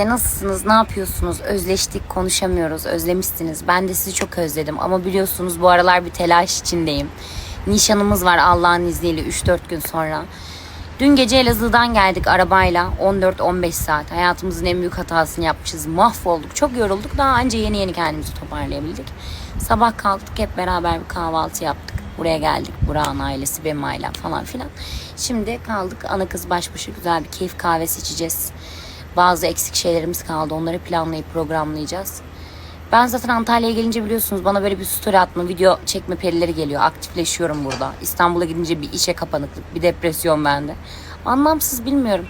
Neyse nasılsınız, ne yapıyorsunuz? Özleştik, konuşamıyoruz, özlemişsiniz. Ben de sizi çok özledim ama biliyorsunuz bu aralar bir telaş içindeyim. Nişanımız var Allah'ın izniyle 3-4 gün sonra. Dün gece Elazığ'dan geldik arabayla 14-15 saat. Hayatımızın en büyük hatasını yapmışız. Mahvolduk, çok yorulduk. Daha anca yeni yeni kendimizi toparlayabildik. Sabah kalktık hep beraber bir kahvaltı yaptık. Buraya geldik. Burak'ın ailesi, benim ailem falan filan. Şimdi kaldık ana kız baş başa güzel bir keyif kahvesi içeceğiz. Bazı eksik şeylerimiz kaldı. Onları planlayıp programlayacağız. Ben zaten Antalya'ya gelince biliyorsunuz bana böyle bir story atma, video çekme perileri geliyor. Aktifleşiyorum burada. İstanbul'a gidince bir işe kapanıklık, bir depresyon bende. Anlamsız bilmiyorum.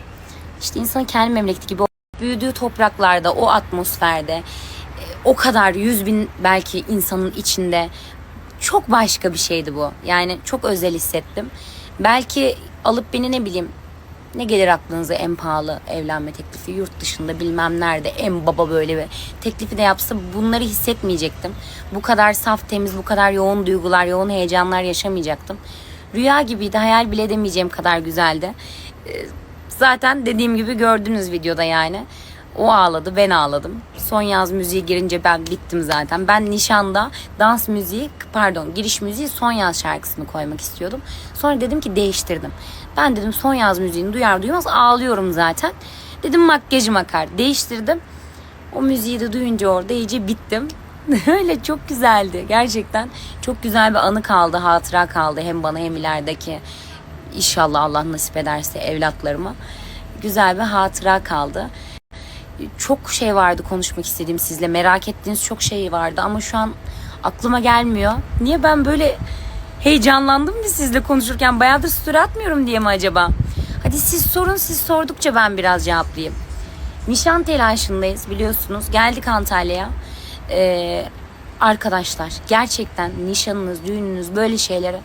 İşte insanın kendi memleketi gibi büyüdüğü topraklarda, o atmosferde, e, o kadar yüz bin belki insanın içinde çok başka bir şeydi bu. Yani çok özel hissettim. Belki alıp beni ne bileyim ne gelir aklınıza en pahalı evlenme teklifi yurt dışında bilmem nerede en baba böyle bir teklifi de yapsa bunları hissetmeyecektim. Bu kadar saf temiz bu kadar yoğun duygular yoğun heyecanlar yaşamayacaktım. Rüya gibiydi hayal bile edemeyeceğim kadar güzeldi. Ee, Zaten dediğim gibi gördünüz videoda yani. O ağladı ben ağladım. Son yaz müziği girince ben bittim zaten. Ben nişanda dans müziği pardon giriş müziği son yaz şarkısını koymak istiyordum. Sonra dedim ki değiştirdim. Ben dedim son yaz müziğini duyar duymaz ağlıyorum zaten. Dedim makyajım akar. Değiştirdim. O müziği de duyunca orada iyice bittim. Öyle çok güzeldi. Gerçekten çok güzel bir anı kaldı, hatıra kaldı. Hem bana hem ilerideki inşallah Allah nasip ederse evlatlarıma. Güzel bir hatıra kaldı çok şey vardı konuşmak istediğim sizle. Merak ettiğiniz çok şey vardı ama şu an aklıma gelmiyor. Niye ben böyle heyecanlandım mı sizle konuşurken? Bayağıdır story atmıyorum diye mi acaba? Hadi siz sorun, siz sordukça ben biraz cevaplayayım. Nişan telaşındayız biliyorsunuz. Geldik Antalya'ya. Ee, arkadaşlar gerçekten nişanınız, düğününüz böyle şeylere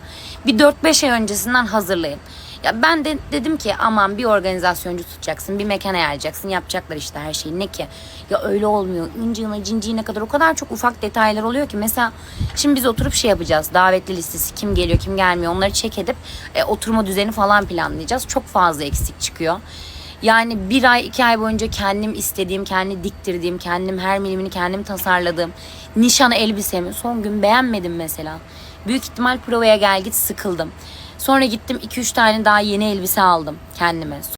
bir 4-5 ay öncesinden hazırlayın. Ya ben de dedim ki aman bir organizasyoncu tutacaksın, bir mekan ayarlayacaksın, yapacaklar işte her şeyi. Ne ki? Ya öyle olmuyor. İnciğine, cinciğine kadar o kadar çok ufak detaylar oluyor ki. Mesela şimdi biz oturup şey yapacağız. Davetli listesi kim geliyor, kim gelmiyor onları çek edip e, oturma düzeni falan planlayacağız. Çok fazla eksik çıkıyor. Yani bir ay iki ay boyunca kendim istediğim, kendi diktirdiğim, kendim her milimini kendim tasarladığım nişan elbisemi son gün beğenmedim mesela. Büyük ihtimal provaya gel git sıkıldım. Sonra gittim 2-3 tane daha yeni elbise aldım kendime.